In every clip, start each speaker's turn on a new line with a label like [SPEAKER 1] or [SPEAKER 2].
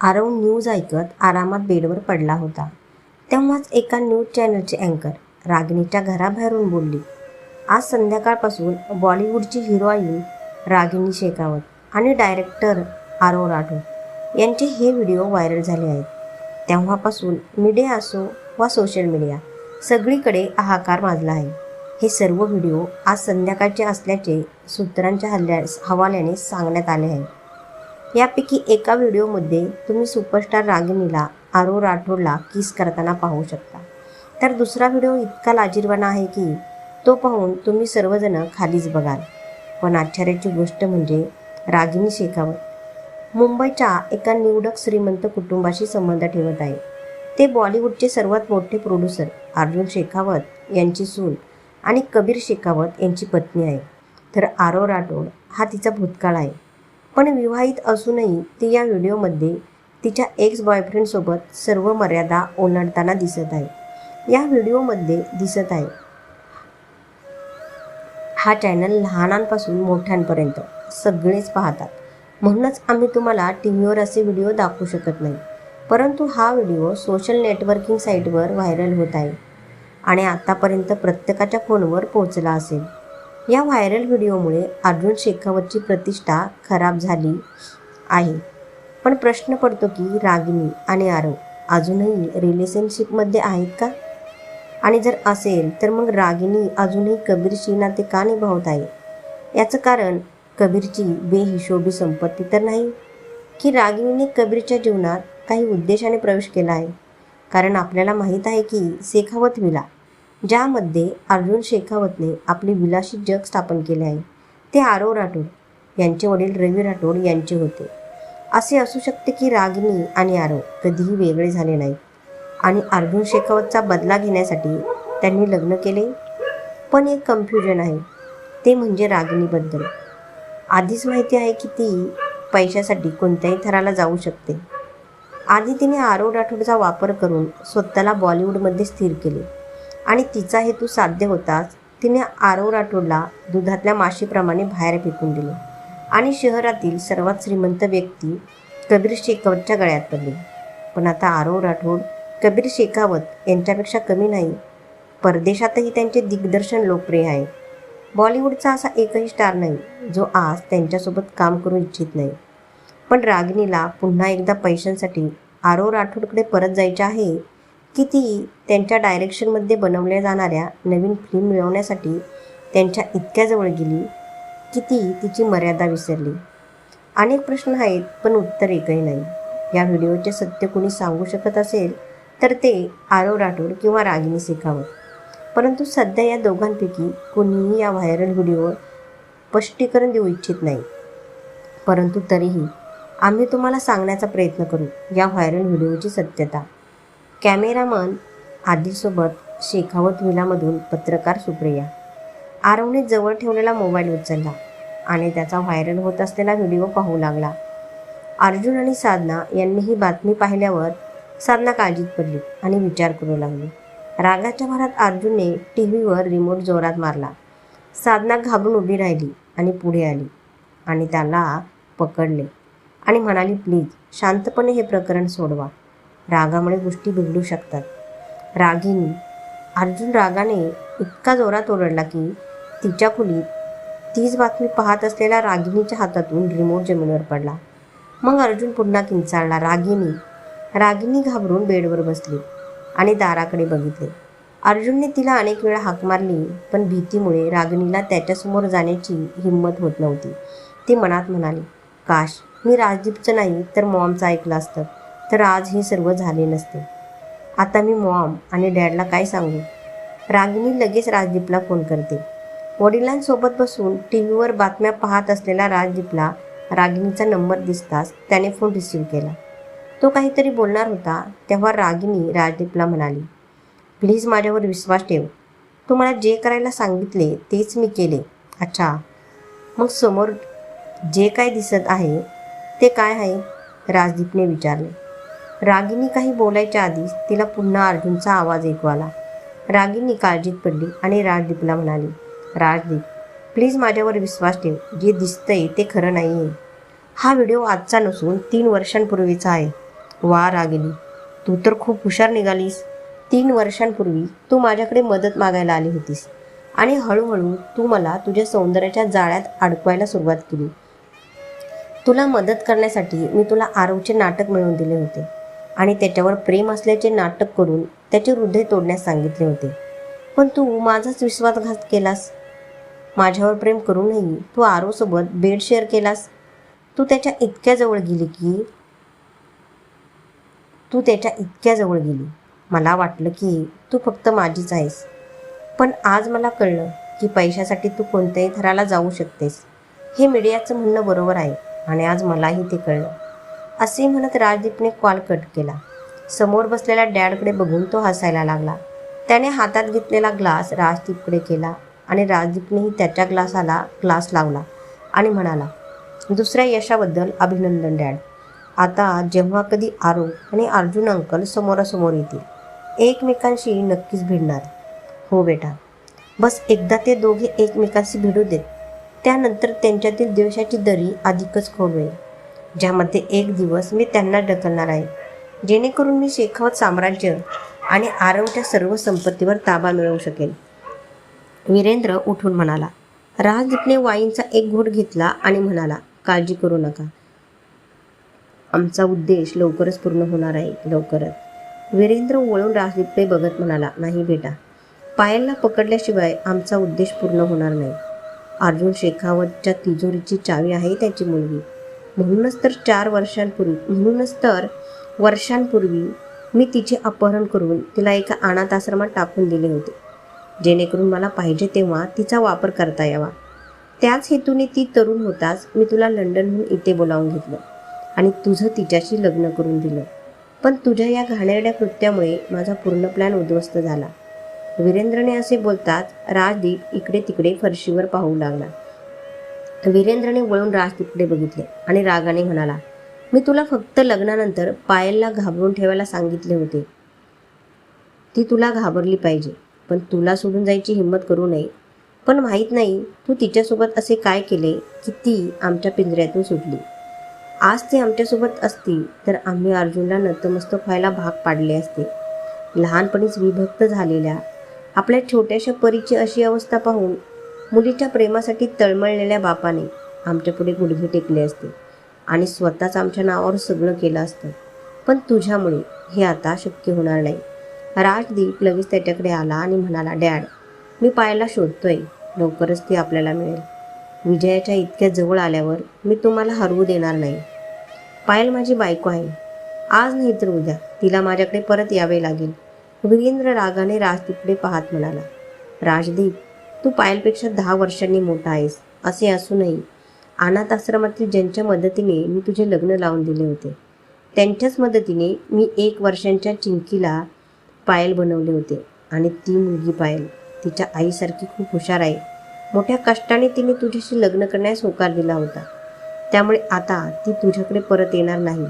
[SPEAKER 1] Aarav news ऐकत आरामात बेडवर पडला होता. तेव्हाच एका न्यूज चॅनलचे अँकर रागिणीच्या घराबाहेरून बोलली आज संध्याकाळपासून बॉलिवूडची हिरोईन रागिनी शेखावत आणि डायरेक्टर आरव राठोड यांचे हे व्हिडिओ व्हायरल झाले आहेत. तेव्हापासून मीडिया असो वा सोशल मीडिया सगळीकडे हाहाकार माजला आहे. हे सर्व व्हिडिओ आज संध्याकाळचे असल्याचे सूत्रांच्या हल्ल्या हवाल्याने सांगण्यात आले आहे यापैकी एका व्हिडिओमध्ये तुम्ही सुपरस्टार रागिनीला आरो राठोडला किस करताना पाहू शकता. तर दुसरा व्हिडिओ इतका लाजीरवाना आहे की तो पाहून तुम्ही सर्वजण खालीच बघाल. पण आश्चर्याची गोष्ट म्हणजे रागिनी शेखावत. मुंबईच्या एका निवडक श्रीमंत कुटुंबाशी संबंध ठेवत आहे. ते बॉलिवूडचे सर्वात मोठे प्रोड्युसर अर्जुन शेखावत यांची सून आणि कबीर शेखावत यांची पत्नी आहे. तर आरो राठोड हा तिचा भूतकाळ आहे. पण विवाहित असूनही ती या व्हिडिओमध्ये तिच्या एक्स बॉयफ्रेंडसोबत सर्व मर्यादा ओलांडताना दिसत आहे. या व्हिडिओमध्ये दिसत आहे. हा चॅनल लहानांपासून मोठ्यांपर्यंत सगळेच पाहतात. म्हणूनच आम्ही तुम्हाला टी व्हीवर असे व्हिडिओ दाखवू शकत नाही. परंतु हा व्हिडिओ सोशल नेटवर्किंग साईटवर व्हायरल होत आहे. आणि आतापर्यंत प्रत्येकाच्या फोनवर पोहोचला असेल. या व्हायरल व्हिडिओमुळे अर्जुन शेखावतची प्रतिष्ठा खराब झाली आहे. पण प्रश्न पडतो की रागिनी आणि आरव अजूनही रिलेशनशिपमध्ये आहेत का? आणि जर असेल तर मग रागिनी अजूनही कबीरशी नाते का निभावत आहे? याचं कारण कबीरची बेहिशोबी संपत्ती तर नाही की रागिनीने कबीरच्या जीवनात काही उद्देशाने प्रवेश केला आहे. कारण आपल्याला माहीत आहे की शेखावत विला. ज्यामध्ये अर्जुन शेखावतने आपले विलासी जग स्थापन केले आहे. ते आरव राठोड यांचे वडील रवी राठोड यांचे होते. असे असू शकते की रागिनी आणि आरव कधीही वेगळे झाले नाहीत. आणि अर्जुन शेखावतचा बदला घेण्यासाठी त्यांनी लग्न केले? पण एक कन्फ्युजन आहे. ते म्हणजे रागिनीबद्दल आधीच माहिती आहे की ती पैशासाठी कोणत्याही थराला जाऊ शकते. आधी तिने आरव राठोडचा वापर करून स्वतःला बॉलिवूडमध्ये स्थिर केले. आणि तिचा हेतू साध्य होताच तिने आरव राठोडला दुधातल्या माशीप्रमाणे बाहेर फेकून दिले. आणि शहरातील सर्वात श्रीमंत व्यक्ती कबीर शेखावतच्या गळ्यात पडली. पण आता आरव राठोड कबीर शेखावत यांच्यापेक्षा कमी नाही परदेशातही त्यांचे दिग्दर्शन लोकप्रिय आहे. बॉलिवूडचा असा एकही स्टार नाही जो आज त्यांच्यासोबत काम करू इच्छित नाही. पण रागिनीला पुन्हा एकदा पैशांसाठी आरव राठोडकडे परत जायचे आहे की ती त्यांच्या डायरेक्शनमध्ये बनवल्या जाणाऱ्या नवीन फिल्म मिळवण्यासाठी त्यांच्या इतक्या जवळ गेली की ती तिची मर्यादा विसरली? अनेक प्रश्न आहेत पण उत्तर एकही नाही. या व्हिडिओचे सत्य कोणी सांगू शकत असेल तर ते आरव राठोड किंवा रागिनी शेखावत परंतु सध्या या दोघांपैकी कोणीही या व्हायरल व्हिडिओवर स्पष्टीकरण देऊ इच्छित नाही. परंतु तरीही आम्ही तुम्हाला सांगण्याचा प्रयत्न करू या व्हायरल व्हिडिओची सत्यता. कॅमेरामन आदिलसोबत शेखावत विलामधून पत्रकार सुप्रिया. आरवने जवळ ठेवलेला मोबाईल उचलला आणि त्याचा व्हायरल होत असलेला व्हिडिओ पाहू लागला. अर्जुन आणि साधना यांनी ही बातमी पाहिल्यावर साधना काळजीत पडली आणि विचार करू लागली. रागाच्या भरात अर्जुनने टी व्हीवर रिमोट जोरात मारला. साधना घाबरून उभी राहिली आणि पुढे आली आणि त्याला पकडले आणि म्हणाली प्लीज शांतपणे हे प्रकरण सोडवा. रागामुळे गोष्टी बिघडू शकतात. रागिनी अर्जुन रागाने इतका जोरात ओरडला की तिच्या खोलीत तीच बातमी पाहत असलेल्या रागिनीच्या हातातून रिमोट जमिनीवर पडला. मग अर्जुन पुन्हा किंचाळला रागिनी रागिनी घाबरून बेडवर बसली आणि दाराकडे बघितले. अर्जुनने तिला अनेक वेळा हाक मारली पण भीतीमुळे रागिनीला त्याच्यासमोर जाण्याची हिंमत होत नव्हती. ती मनात म्हणाली काश मी राजदीपचं नाही तर मॉमचं ऐकलं असतं. तर आज हे सर्व झाले नसते. आता मी मॉम आणि डॅडला काय सांगू? रागिनी लगेच राजदीपला फोन करते. वडिलांसोबत बसून टी व्हीवर बातम्या पाहत असलेला राजदीपला रागिनीचा नंबर दिसताच त्याने फोन रिसीव्ह केला. तो काहीतरी बोलणार होता तेव्हा रागिनी राजदीपला म्हणाली प्लीज माझ्यावर विश्वास ठेव. तू मला जे करायला सांगितले तेच मी केले. अच्छा. मग समोर जे काय दिसत आहे ते काय आहे? राजदीपने विचारले. रागिनी काही बोलायच्या आधीच तिला पुन्हा अर्जुनचा आवाज ऐकू आला. रागिनी काळजीत पडली आणि राजदीपला म्हणाली राजदीप प्लीज माझ्यावर विश्वास ठेव. जे दिसतंय ते खरं नाही आहे हा व्हिडिओ आजचा नसून तीन वर्षांपूर्वीचा आहे. वा रागिनी. तू तर खूप हुशार निघालीस. तीन वर्षांपूर्वी तू माझ्याकडे मदत मागायला आली होतीस आणि हळूहळू तू मला तुझ्या सौंदर्याच्या जाळ्यात अडकवायला सुरुवात केली. तुला मदत करण्यासाठी मी तुला आरवचे नाटक मिळवून दिले होते. आणि त्याच्यावर प्रेम असल्याचे नाटक करून त्याचे हृदय तोडण्यास सांगितले होते. पण तू माझाच विश्वासघात केलास. माझ्यावर प्रेम करूनही तू आरोसोबत बेड शेअर केलास. तू त्याच्या इतक्या जवळ गेली की तू त्याच्या इतक्या जवळ गेली. मला वाटलं की तू फक्त माझीच आहेस. पण आज मला कळलं की पैशासाठी तू कोणत्याही थराला जाऊ शकतेस. हे मीडियाचं म्हणणं बरोबर आहे आणि आज मलाही ते कळलं. असे म्हणत राजदीपने कॉल कट केला. समोर बसलेल्या डॅडकडे बघून तो हसायला लागला. त्याने हातात घेतलेला ग्लास राजदीपकडे केला आणि राजदीपनेही त्याच्या ग्लासाला ग्लास लावला आणि म्हणाला दुसऱ्या यशाबद्दल अभिनंदन डॅड. आता जेव्हा कधी आरो आणि अर्जुन अंकल समोरासमोर येतील एकमेकांशी नक्कीच भिडणार. हो बेटा. बस एकदा ते दोघे एकमेकांशी भिडू देत. त्यानंतर त्यांच्यातील द्वेषाची दरी अधिकच खोल होईल ज्यामध्ये एक दिवस मी त्यांना ढकलणार आहे. जेणेकरून मी शेखावत साम्राज्य आणि आरवच्या सर्व संपत्तीवर ताबा मिळवू शकेल वीरेंद्र उठून म्हणाला राजदूतने वाईनचा एक घोट घेतला आणि म्हणाला काळजी करू नका. आमचा उद्देश लवकरच पूर्ण होणार आहे लवकरच. वीरेंद्र वळून राजदीपकडे बघत म्हणाला नाही बेटा. पायलला पकडल्याशिवाय आमचा उद्देश पूर्ण होणार नाही. अर्जुन शेखावतच्या तिजोरीची चावी आहे त्याची मुलगी. म्हणूनच तर चार वर्षांपूर्वी म्हणूनच तर वर्षांपूर्वी मी तिचे अपहरण करून तिला एका अनाथ आश्रमात टाकून दिले होते. जेणेकरून मला पाहिजे तेव्हा तिचा वापर करता यावा. त्याच हेतूने ती तरुण होताच मी तुला लंडनहून इथे बोलावून घेतलं आणि तुझं तिच्याशी लग्न करून दिलं. पण तुझ्या या घाणेरड्या कृत्यामुळे माझा पूर्ण प्लॅन उद्ध्वस्त झाला. वीरेंद्रने असे बोलताच राजदीप इकडे तिकडे फरशीवर पाहू लागला. वीरेंद्रने वळून राजदीपकडे बघितले आणि रागाने म्हणाला मी तुला फक्त लग्नानंतर पायलला घाबरून ठेवायला सांगितले होते. ती तुला घाबरली पाहिजे पण तुला सोडून जायची हिंमत करू नये. पण माहीत नाही तू तिच्यासोबत असे काय केले की ती आमच्या पिंजऱ्यातून सुटली. आज ती आमच्यासोबत असती तर आम्ही अर्जुनला नतमस्तक व्हायला भाग पाडले असते. लहानपणीच विभक्त झालेल्या आपल्या छोट्याशा परीची अशी अवस्था पाहून मुलीच्या प्रेमासाठी तळमळलेल्या बापाने आमच्या पुढे गुडघे टेकले असते आणि स्वतःच आमच्या नावावर सगळं केलं असतं. पण तुझ्यामुळे हे आता शक्य होणार नाही. राजदीप लगेच त्याच्याकडे आला आणि म्हणाला डॅड मी पायाला शोधतोय. लवकरच ती आपल्याला मिळेल. विजयाच्या इतक्या जवळ आल्यावर मी तुम्हाला हरवू देणार नाही. पायल माझी बायको आहे. आज नाही तर उद्या. तिला माझ्याकडे परत यावे लागेल. वीरेंद्र रागाने राजदीपकडे पाहत म्हणाला. राजदीप तू पायलपेक्षा दहा वर्षांनी मोठा आहेस असे असूनही अनाथ आश्रमातील ज्यांच्या मदतीने मी तुझे लग्न लावून दिले होते त्यांच्याच मदतीने मी एक वर्षांच्या चिंकीला पायल बनवले होते आणि ती मुलगी पायल तिच्या आईसारखी खूप हुशार आहे. मोठ्या कष्टाने तिने तुझ्याशी लग्न करण्यास होकार दिला होता. त्यामुळे आता ती तुझ्याकडे परत येणार नाही.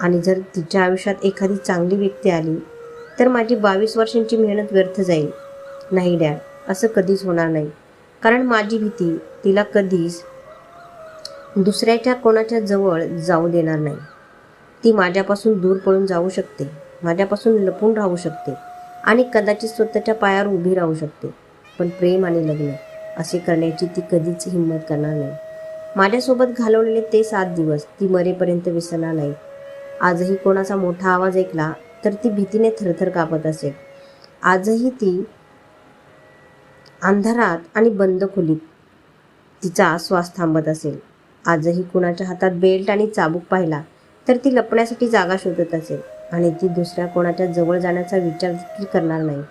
[SPEAKER 1] आणि जर तिच्या आयुष्यात एखादी चांगली व्यक्ती आली तर माझी बावीस वर्षांची मेहनत व्यर्थ जाईल. नाही डॅड. असं कधीच होणार नाही. कारण माझी भीती तिला कधीच दुसऱ्याच्या कोणाच्या जवळ जाऊ देणार नाही. ती माझ्यापासून दूर पळून जाऊ शकते माझ्यापासून लपून राहू शकते आणि कदाचित स्वतःच्या पायावर उभी राहू शकते. पण प्रेम आणि लग्न असे करण्याची ती कधीच हिंमत करणार नाही. माझ्यासोबत घालवलेले ते सात दिवस ती मरेपर्यंत विसरणार नाही. आजही कोणाचा मोठा आवाज ऐकला तर ती भीतीने थरथर कापत असेल. आजही ती अंधारात आणि बंद खोलीत. तिचा श्वास थांबत असेल. आजही कुणाच्या हातात बेल्ट आणि चाबूक पाहिला तर ती लपण्यासाठी जागा शोधत असेल आणि ती दुसऱ्या कोणाच्या जवळ जाण्याचा विचार देखील करणार नाही.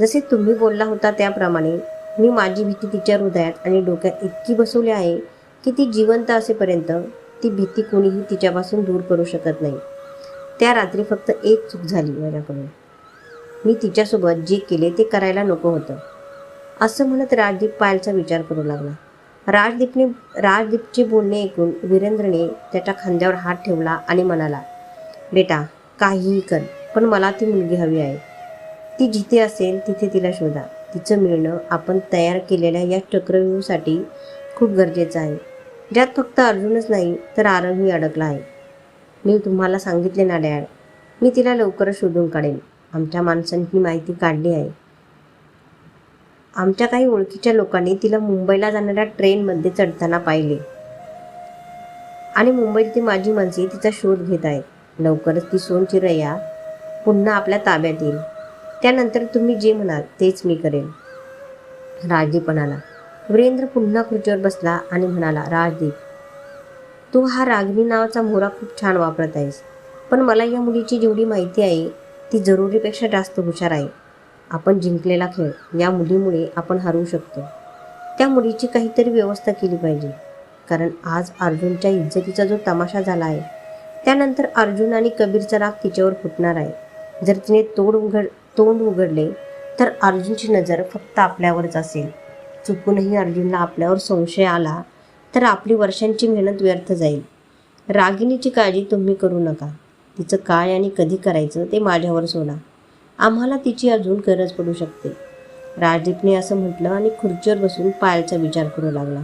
[SPEAKER 1] जसे तुम्ही बोलला होता त्याप्रमाणे मी माझी भीती तिच्या हृदयात आणि डोक्यात इतकी बसवली आहे की ती जिवंत असेपर्यंत ती भीती कोणीही तिच्यापासून दूर करू शकत नाही. त्या रात्री फक्त एक चूक झाली माझ्याकडून. मी तिच्यासोबत जे केले ते करायला नको होतं. असं म्हणत राजदीप पायलचा विचार करू लागला. राजदीपने राजदीपचे बोलणे ऐकून वीरेंद्रने त्याच्या खांद्यावर हात ठेवला आणि म्हणाला बेटा काहीही कर पण मला ती मुलगी हवी आहे. ती जिथे असेल तिथे तिला शोधा. तिचं मिळणं आपण तयार केलेल्या या चक्रव्यूहासाठी खूप गरजेचं आहे. ज्यात फक्त अर्जुनच नाही तर आरवही अडकला आहे. मी तुम्हाला सांगितले ना डॅड. मी तिला लवकरच शोधून काढेन. आमच्या माणसांची माहिती काढली आहे. आमच्या काही ओळखीच्या लोकांनी तिला मुंबईला जाणाऱ्या ट्रेनमध्ये चढताना पाहिले. आणि मुंबईतील माझी माणसे तिचा शोध घेत आहेत. लवकरच ती सोन चिरैया पुन्हा आपल्या ताब्यात येईल. त्यानंतर तुम्ही जे म्हणाल तेच मी करेन राजदीप म्हणाला वीरेंद्र पुन्हा खुर्चीवर बसला आणि म्हणाला राजदीप तू हा रागिनी नावाचा मोहरा खूप छान वापरत आहेस. पण मला या मुलीची जेवढी माहिती आहे ती जरुरीपेक्षा जास्त हुशार आहे. आपण जिंकलेला खेळ या मुलीमुळे आपण हरवू शकतो. त्या मुलीची काहीतरी व्यवस्था केली पाहिजे. कारण आज अर्जुनच्या इज्जतीचा जो तमाशा झाला आहे त्यानंतर अर्जुन आणि कबीरचा राग तिच्यावर फुटणार आहे. जर तिने तोड उघड तोंड उघडले तर अर्जुनची नजर फक्त आपल्यावरच असेल. चुकूनही अर्जुनला आपल्यावर संशय आला तर आपली वर्षांची मेहनत व्यर्थ जाईल. रागिणीची काळजी तुम्ही करू नका. तिचं काय आणि कधी करायचं ते माझ्यावर सोडा. आम्हाला तिची अजून गरज पडू शकते. राजदीपने असं म्हटलं आणि खुर्चीवर बसून पायलचा विचार करू लागला.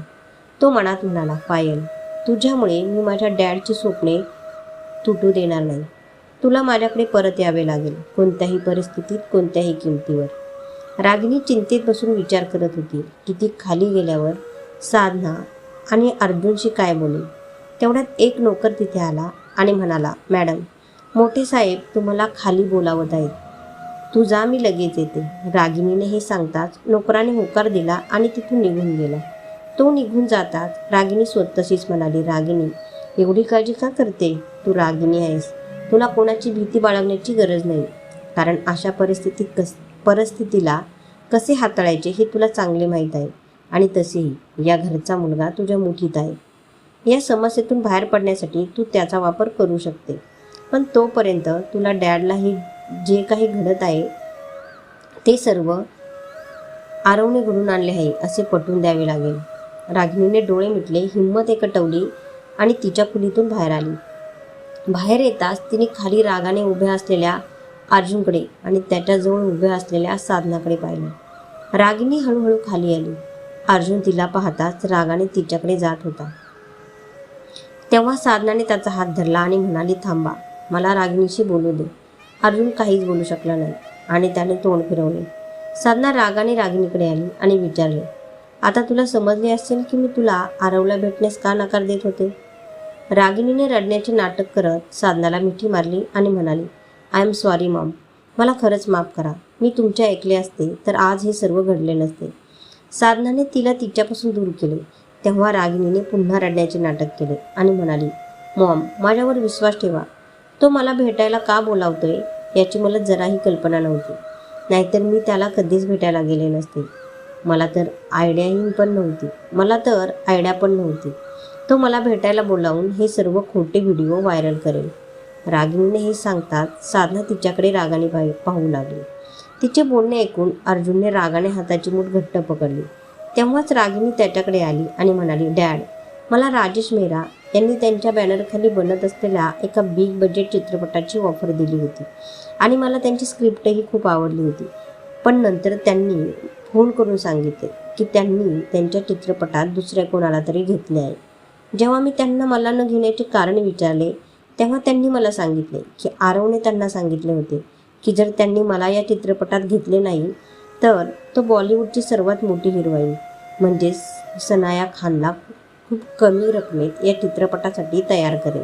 [SPEAKER 1] तो मनात म्हणाला पायल तुझ्यामुळे मी माझ्या डॅडची स्वप्ने तुटू देणार नाही. तुला माझ्याकडे परत यावे लागेल कोणत्याही परिस्थितीत कोणत्याही किमतीवर. रागिनी चिंतेत बसून विचार करत होती की ती खाली गेल्यावर साधना आणि अर्जुनशी काय बोलेल. तेवढ्यात एक नोकर तिथे आला आणि म्हणाला मॅडम मोठे साहेब तुम्हाला खाली बोलावत आहेत. तू जा मी लगेच येते. रागिणीने हे सांगताच नोकराने होकार दिला आणि तिथून निघून गेला. तो निघून जाताच रागिणी स्वतःशीच म्हणाली रागिणी एवढी काळजी का करते? तू रागिनी आहेस. तुला कोणाची भीती बाळगण्याची गरज नाही. कारण अशा परिस्थितीत कस परिस्थितीला कसे हाताळायचे हे तुला चांगले माहीत आहे. आणि तसेही या घरचा मुलगा तुझ्या मुठीत आहे. या समस्येतून बाहेर पडण्यासाठी तू त्याचा वापर करू शकते. पण तोपर्यंत तुला डॅडलाही जे काही घडत आहे ते सर्व आरवने घडून आणले आहे असे पटवून द्यावे लागेल. रागिणीने डोळे मिटले हिंमत एकटवली आणि तिच्या खुलीतून बाहेर आली. बाहेर येताच तिने खाली रागाने उभ्या असलेल्या अर्जुनकडे आणि त्याच्याजवळ उभ्या असलेल्या साधनाकडे पाहिले. रागिनी हळूहळू खाली आली. अर्जुन तिला पाहताच रागाने तिच्याकडे जात होता. तेव्हा साधनाने त्याचा हात धरला आणि म्हणाली थांबा मला रागिणीशी बोलू दे. अर्जुन काहीच बोलू शकला नाही आणि त्याने तोंड फिरवले. साधना रागाने रागिणीकडे आली आणि विचारले आता तुला समजले असेल की मी तुला आरवला भेटण्यास का नकार देत होते? रागिणीने रडण्याचे नाटक करत साधनाला मिठी मारली आणि म्हणाली आय एम सॉरी मॉम मला खरंच माफ करा. मी तुमचे ऐकले असते तर आज हे सर्व घडले नसते. साधनाने तिला तिच्यापासून दूर केले. तेव्हा रागिणीने पुन्हा रडण्याचे नाटक केले आणि म्हणाली मॉम माझ्यावर विश्वास ठेवा. तो मला भेटायला का बोलावतोय याची मला जराही कल्पना नव्हती. नाहीतर मी त्याला कधीच भेटायला गेले नसते. मला तर आयडियाही पण नव्हती. मला तर आयडिया पण नव्हती. तो मला भेटायला बोलावून हे सर्व खोटे व्हिडिओ व्हायरल करेल. रागिणीने हे सांगताच साधना तिच्याकडे रागाने पाहि पाहू लागली. तिचे बोलणे ऐकून अर्जुनने रागाने हाताची मूठ घट्ट पकडली. तेव्हाच रागिणी त्याच्याकडे आली आणि म्हणाली डॅड मला राजेश मेहरा यांनी त्यांच्या बॅनरखाली बनत असलेल्या एका बिग बजेट चित्रपटाची ऑफर दिली होती. आणि मला त्यांची स्क्रिप्टही खूप आवडली होती. पण नंतर त्यांनी फोन करून सांगितले की त्यांनी त्यांच्या चित्रपटात दुसऱ्या कोणाला तरी घेतले आहे. जेव्हा मी त्यांना मला न घेण्याचे कारण विचारले तेव्हा त्यांनी मला सांगितले की आरवने त्यांना सांगितले होते की जर त्यांनी मला या चित्रपटात घेतले नाही तर तो बॉलिवूडची सर्वात मोठी हिरोईन म्हणजेच सनाया खानला खूप कमी रकमेत या चित्रपटासाठी तयार करेन.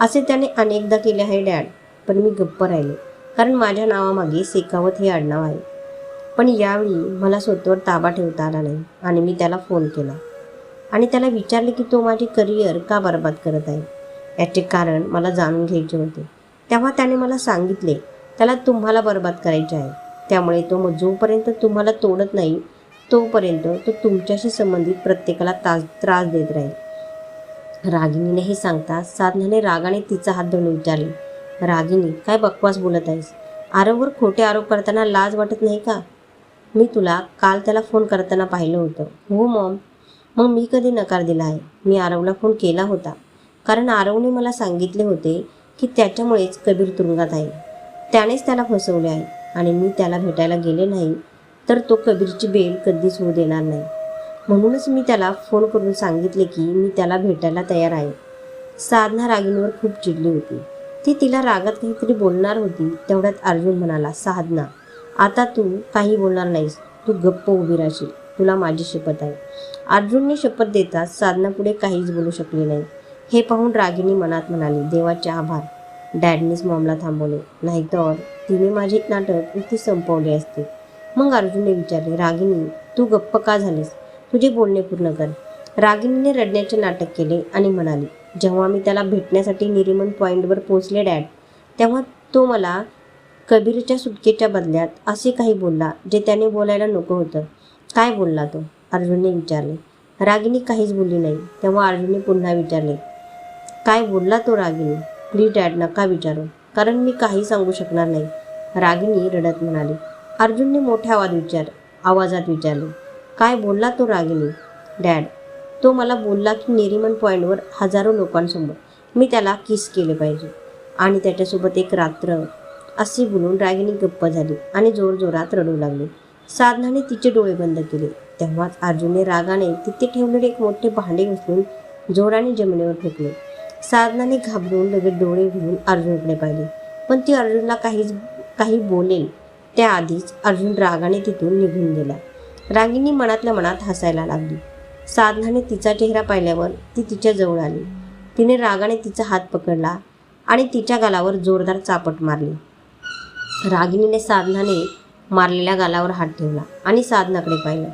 [SPEAKER 1] असे त्याने अनेकदा केले आहे डॅड पण मी गप्प राहिले. कारण माझ्या नावामागे शेखावत हे आडनाव आहे. पण यावेळी मला स्वतःवर ताबा ठेवता आला नाही आणि मी त्याला फोन केला. आणि त्याला विचारले की तो माझे करिअर का बर्बाद करत आहे? याचे कारण मला जाणून घ्यायचे होते. तेव्हा त्याने मला सांगितले त्याला तुम्हाला बर्बाद करायचे आहे. त्यामुळे तो मग जोपर्यंत तुम्हाला तोडत नाही तोपर्यंत तो तुमच्याशी संबंधित प्रत्येकाला तास त्रास देत राहील. रागिणीने हे सांगता साधनाने रागाने तिचा हात धरून विचारले रागिनी काय बकवास बोलत आहेस? आरववर खोटे आरोप करताना लाज वाटत नाही का? मी तुला काल त्याला फोन करताना पाहिलं होतं. हो मॉम. मग मी कधी नकार दिला आहे? मी आरवला फोन केला होता. कारण आरवने मला सांगितले होते की त्याच्यामुळेच कबीर तुरुंगात आहे. त्यानेच त्याला फसवले आहे आणि मी त्याला भेटायला गेले नाही तर तो कबीरची बेल कधीच होऊ देणार नाही. म्हणूनच मी त्याला फोन करून सांगितले की मी त्याला भेटायला तयार आहे. साधना रागिनीवर खूप चिडली होती. ती तिला रागात काहीतरी बोलणार होती तेवढ्यात अर्जुन म्हणाला साधना आता तू काही बोलणार नाहीस. तू गप्प उभी राहशील. तुला माझी शपथ आहे. अर्जुनने शपथ देताच साधना पुढे काहीच बोलू शकली नाही. हे पाहून रागिणी मनात म्हणाली देवाचे आभार. डॅडनीच मॉमला थांबवले. नाहीतर तिने माझे नाटक इथे संपवले असते. मग अर्जुनने विचारले रागिनी तू गप्प का झालीस? तुझे बोलणे पूर्ण कर. रागिनीने रडण्याचे नाटक केले आणि म्हणाली जेव्हा मी त्याला भेटण्यासाठी निरीमन पॉईंटवर पोहोचले डॅड तेव्हा तो मला कबीरच्या सुटकेच्या बदल्यात असे काही बोलला जे त्याने बोलायला नको होतं. काय बोलला तो? अर्जुनने विचारले. रागिनी काहीच बोलली नाही. तेव्हा अर्जुनने पुन्हा विचारले काय बोलला तो रागिनी प्लीज डॅड नका विचारू कारण मी काही सांगू शकणार नाही. रागिनी रडत म्हणाली अर्जुनने मोठ्या आवाज विचार आवाजात विचारले काय बोलला तो रागिनी डॅड तो मला बोलला की नेरिमन पॉईंटवर हजारो लोकांसमोर मी त्याला किस केले पाहिजे आणि त्याच्यासोबत एक रात्र असे बोलून रागिनी गप्प झाली आणि जोरजोरात रडू लागली. साधनाने तिचे डोळे बंद केले. तेव्हाच अर्जुनने रागाने तिथे ठेवलेले एक मोठे भांडे उचलून जोराने जमिनीवर फेकले. साधनाने घाबरून लगेच डोळे घेऊन अर्जुनकडे पाहिले. पण ती अर्जुनला काहीच काही बोलेल त्याआधीच अर्जुन रागाने तिथून निघून गेला. रागिनी मनातल्या मनात हसायला लागली. साधनाने तिचा चेहरा पाहिल्यावर ती तिच्या जवळ आली. तिने रागाने तिचा हात पकडला आणि तिच्या गालावर जोरदार चापट मारली. रागिणीने साधनाने मारलेल्या गालावर हात ठेवला आणि साधनाकडे पाहिलं.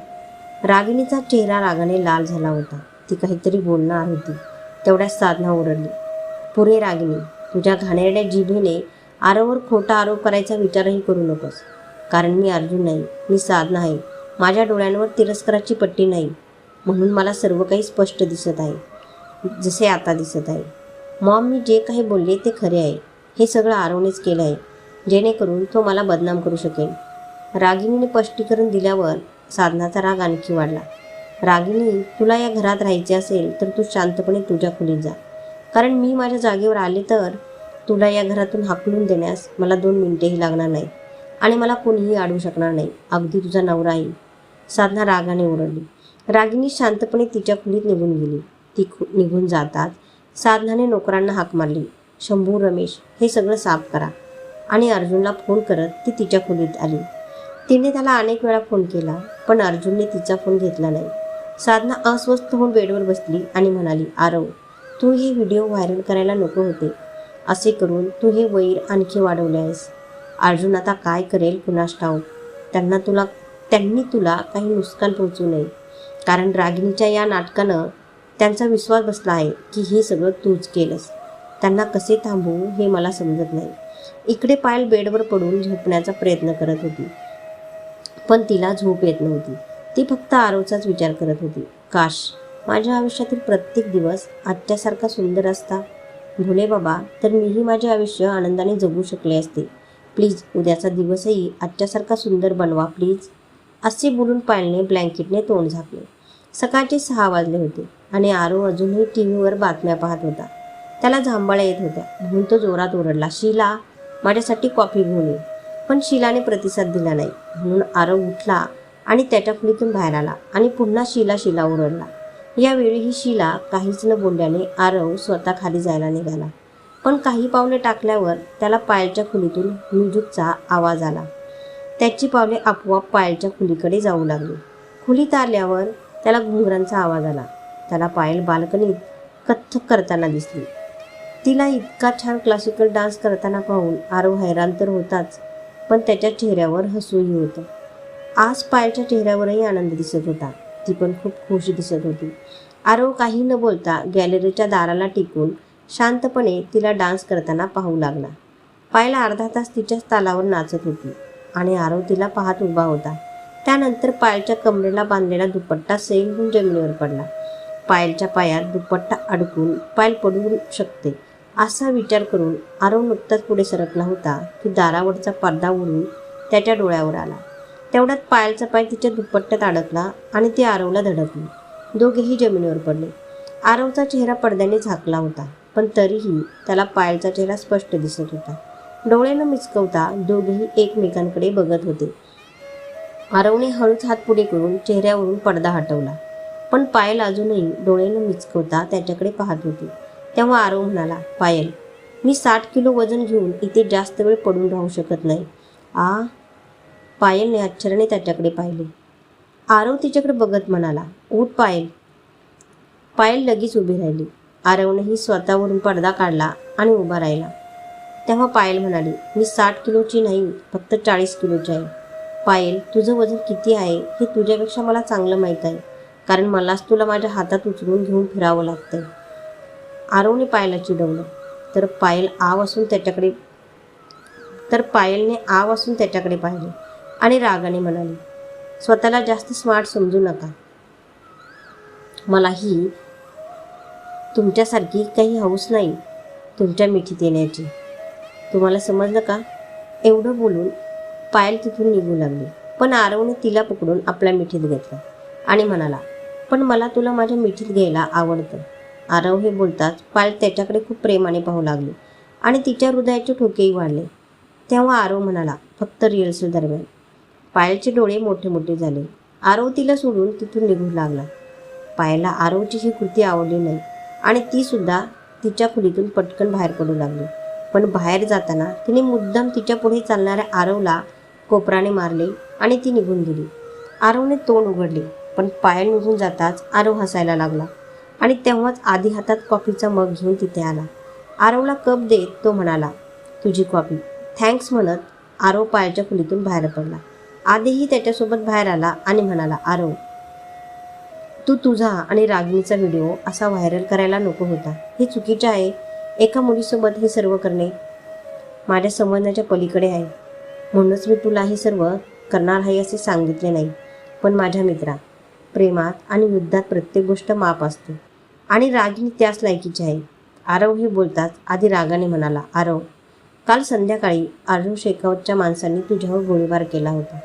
[SPEAKER 1] रागिणीचा चेहरा रागाने लाल झाला होता. ती काहीतरी बोलणार होती. तेवढ्यात साधना ओरडली. पुरे रागिणी तुझ्या घाणेरड्या जिभेने आरोवर खोटा आरोप करायचा विचारही करू नकोस. कारण मी अर्जुन नाही मी साधना आहे माझ्या डोळ्यांवर तिरस्काराची पट्टी नाही म्हणून मला सर्व काही स्पष्ट दिसत आहे जसे आता दिसत आहे. मॉम मी जे काही बोलले ते खरे आहे हे सगळं आरवनेच केलं आहे जेणेकरून तो मला बदनाम करू शकेल. रागिणीने स्पष्टीकरण दिल्यावर साधनाचा राग आणखी वाढला. रागिणी तुला या घरात राहायचे असेल तर तू शांतपणे तुझ्या खोलीत जा. कारण मी माझ्या जागेवर आले तर तुला या घरातून हाकलून देण्यास मला दोन मिनिटेही लागणार नाही आणि मला कोणीही अडवू शकणार नाही. अगदी तुझा नवरा येईल. साधना रागाने ओरडली. रागिनी शांतपणे तिच्या खोलीत निघून गेली. ती खु निघून जातात. साधनाने नोकरांना हाक मारली. शंभू रमेश हे सगळं साफ करा. आणि अर्जुनला फोन करत ती तिच्या खोलीत आली. तिने त्याला अनेक वेळा फोन केला पण अर्जुनने तिचा फोन घेतला नाही. साधना अस्वस्थ होऊन बेडवर बसली आणि म्हणाली आरव तू हे व्हिडिओ व्हायरल करायला नको होते. असे करून तू हे वैर आणखी वाढवले आहेस. अर्जुन आता काय करेल कुणास ठाऊक? त्यांना तुला त्यांनी तुला काही नुकसान पोहोचू नये. कारण रागिणीच्या या नाटकानं त्यांचा विश्वास बसला आहे की हे सगळं तूच केलंस. त्यांना कसे थांबवू हे मला समजत नाही. इकडे पायल बेडवर पडून झोपण्याचा प्रयत्न करत होती. पण तिला झोप येत नव्हती. ती फक्त आरोचाच विचार करत होती. काश माझ्या आयुष्यातील प्रत्येक दिवस आजच्यासारखा सुंदर असता? भोले बाबा तर मीही माझे आयुष्य आनंदाने जगू शकले असते. प्लीज उद्याचा दिवसही आजच्यासारखा सुंदर बनवा प्लीज. असे बोलून पायलने ब्लँकेटने तोंड झाकले. सकाळचे सहा वाजले होते आणि आरो अजूनही टी व्हीवर बातम्या पाहत होता. त्याला झांबाळ्या येत होत्या. म्हणून तो जोरात ओरडला शिला माझ्यासाठी कॉफी घेऊन ये. पण शिलाने प्रतिसाद दिला नाही. म्हणून आरव उठला आणि त्याच्या खोलीतून बाहेर आला आणि पुन्हा शिला शिला ओरडला. यावेळीही शीला काहीच न बोलल्याने आरव स्वतः खाली जायला निघाला. पण काही पावले टाकल्यावर त्याला पायलच्या खोलीतून म्युझिकचा आवाज आला. त्याची पावले आपोआप पायलच्या खोलीकडे जाऊ लागली. खोलीत आल्यावर त्याला घुंगरांचा आवाज आला. त्याला पायल बाल्कनीत कथ्थक करताना दिसली. तिला इतका छान क्लासिकल डान्स करताना पाहून आरव हैराण तर होताच पण त्याच्या चेहऱ्यावर हसूही होतं. आज पायलच्या चेहऱ्यावरही आनंद दिसत होता. ती पण खूप खुश दिसत होती. आरव काही न बोलता गॅलरीच्या दाराला टिकून शांतपणे तिला डान्स करताना पाहू लागला. पायला अर्धा तास तिच्याच तालावर नाचत होती आणि आरव तिला पाहत उभा होता. त्यानंतर पायलच्या कमरेला बांधलेला दुपट्टा सैल होऊन जमिनीवर पडला. पायलच्या पायात दुपट्टा अडकून पायल पडू शकते असा विचार करून आरव नुकताच पुढे सरकला होता की दारावरचा पडदा उडून त्याच्या डोळ्यावर आला. तेवढ्यात पायलचा पाय तिच्या दुपट्ट्यात अडकला आणि ती आरवला धडकली. दोघेही जमिनीवर पडले. आरवचा चेहरा पडद्याने झाकला होता. पण तरीही त्याला पायलचा चेहरा स्पष्ट दिसत होता. डोळे न मिचकवता दोघेही एकमेकांकडे बघत होते. आरवने हळूच हात पुढे करून चेहऱ्यावरून पडदा हटवला. पण पायल अजूनही डोळे न मिचकवता त्याच्याकडे पाहत होती. तेव्हा आरव म्हणाला पायल मी साठ किलो वजन घेऊन इथे जास्त वेळ पडून राहू शकत नाही. आ? पायलने आश्चर्याने त्याच्याकडे पाहिले. आरव तिच्याकडे बघत म्हणाला उठ पायल. पायल लगेच उभी राहिली. आरवनेही स्वतःवरून पडदा काढला आणि उभा राहिला. तेव्हा पायल म्हणाली मी साठ किलोची नाही फक्त चाळीस किलोची आहे. पायल तुझं वजन किती आहे हे तुझ्यापेक्षा मला चांगलं माहीत आहे कारण मलाच तुला माझ्या हातात उचलून घेऊन फिरावं लागतंय. आरवने पायला चिडवलं तर पायल आव असून त्याच्याकडे तर पायलने आव असून त्याच्याकडे पाहिले आणि रागाने म्हणाली स्वतःला जास्त स्मार्ट समजू नका. मलाही तुमच्यासारखी काही हौस नाही तुमच्या मिठीत येण्याची. तुम्हाला समजलं का? एवढं बोलून पायल तिथून निघू लागली. पण आरवने तिला पकडून आपल्या मिठीत घेतलं आणि म्हणाला पण मला तुला माझ्या मिठीत घ्यायला आवडतं. आरव हे बोलताच पायल त्याच्याकडे खूप प्रेमाने पाहू लागली आणि तिच्या हृदयाचे ठोकेही वाढले. तेव्हा आरव म्हणाला फक्त रिहर्सल दरम्यान. पायलचे डोळे मोठे मोठे झाले. आरव तिला सोडून तिथून निघू लागला. पायला आरवची ही कृती आवडली नाही. आणि तीसुद्धा तिच्या खोलीतून पटकन बाहेर पडू लागली. पण बाहेर जाताना तिने मुद्दाम तिच्या पुढे चालणाऱ्या आरवला कोपराने मारले आणि ती निघून गेली. आरवने तोंड उघडले पण पायल निघून जाताच आरव हसायला लागला आणि तेव्हाच आधी हातात कॉफीचा मग घेऊन तिथे आला. आरवला कप देत तो म्हणाला तुझी कॉफी. थँक्स म्हणत आरव पायाच्या खोलीतून बाहेर पडला. आधीही त्याच्यासोबत बाहेर आला आणि म्हणाला आरव तू तुझा आणि रागिणीचा व्हिडिओ असा व्हायरल करायला नको होता. हे चुकीचे आहे. एका मुलीसोबत हे सर्व करणे माझ्या संबंधाच्या पलीकडे आहे. म्हणूनच मी तुला हे सर्व करणार आहे असे सांगितले नाही. पण माझ्या मित्रा प्रेमात आणि युद्धात प्रत्येक गोष्ट माप असते. आणि रागिणी त्याच लायकीची आहे. आरव हे बोलताच आधी रागाने म्हणाला आरव काल संध्याकाळी आरव शेखावतच्या माणसांनी तुझ्यावर गोळीबार केला होता.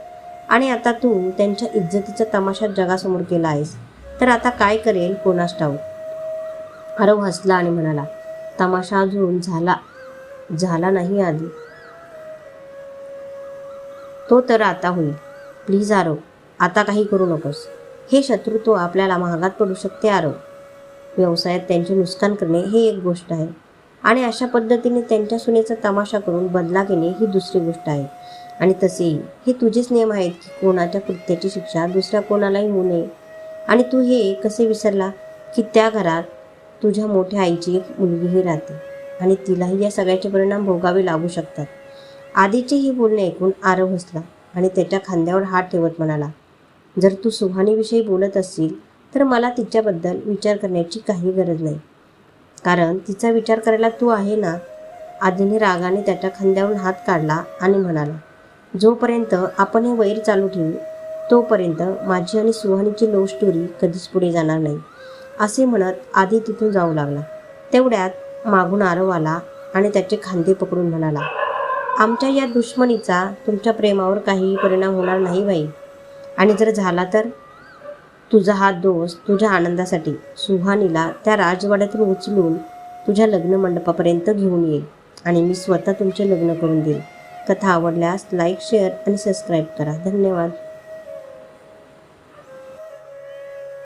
[SPEAKER 1] आणि आता तू त्यांच्या इज्जतीचा तमाशा जगासमोर केला आहेस. तर आता काय करेल कोणास ठाऊक आरव हसला आणि म्हणाला तमाशा अजून झाला झाला नाही आधी. तो तर आता होईल. प्लीज आरव आता काही करू नकोस. हे शत्रुत्व आपल्याला महागात पडू शकते आरव. व्यवसायात त्यांचे नुकसान करणे हे एक गोष्ट आहे आणि अशा पद्धतीने त्यांच्या सुनेचा तमाशा करून बदला घेणे ही दुसरी गोष्ट आहे. आणि तसेही हे तुझेच नियम आहेत की कोणाच्या कृत्याची शिक्षा दुसऱ्या कोणालाही होऊ नये. आणि तू हे कसे विसरला की त्या घरात तुझ्या मोठ्या आईची एक मुलगीही राहते आणि तिलाही या सगळ्याचे परिणाम भोगावे लागू शकतात. आधीचे हे बोलणे ऐकून आरव हसला आणि त्याच्या खांद्यावर हात ठेवत म्हणाला जर तू सुहानीविषयी बोलत असशील तर मला तिच्याबद्दल विचार करण्याची काही गरज नाही. कारण तिचा विचार करायला तू आहे ना? आधीने रागाने त्याच्या खांद्यावरून हात काढला आणि म्हणाला जोपर्यंत आपण हे वैर चालू ठेवू तोपर्यंत माझी आणि सुहानीची लव्ह स्टोरी कधीच पुढे जाणार नाही. असे म्हणत आधी तिथून जाऊ लागला. तेवढ्यात मागून आरव आला आणि त्याचे खांदे पकडून म्हणाला आमच्या या दुश्मनीचा तुमच्या प्रेमावर काहीही परिणाम होणार नाही बाई. आणि जर झाला तर? तुझा हा दोष तुझ्या आनंदासाठी सुहानीला त्या राजवाड्यातून उचलून तुझ्या लग्न मंडपापर्यंत घेऊन येईल आणि मी स्वतः तुमचे लग्न करून देईल. कथा आवडल्यास लाईक शेअर आणि सबस्क्राईब करा. धन्यवाद.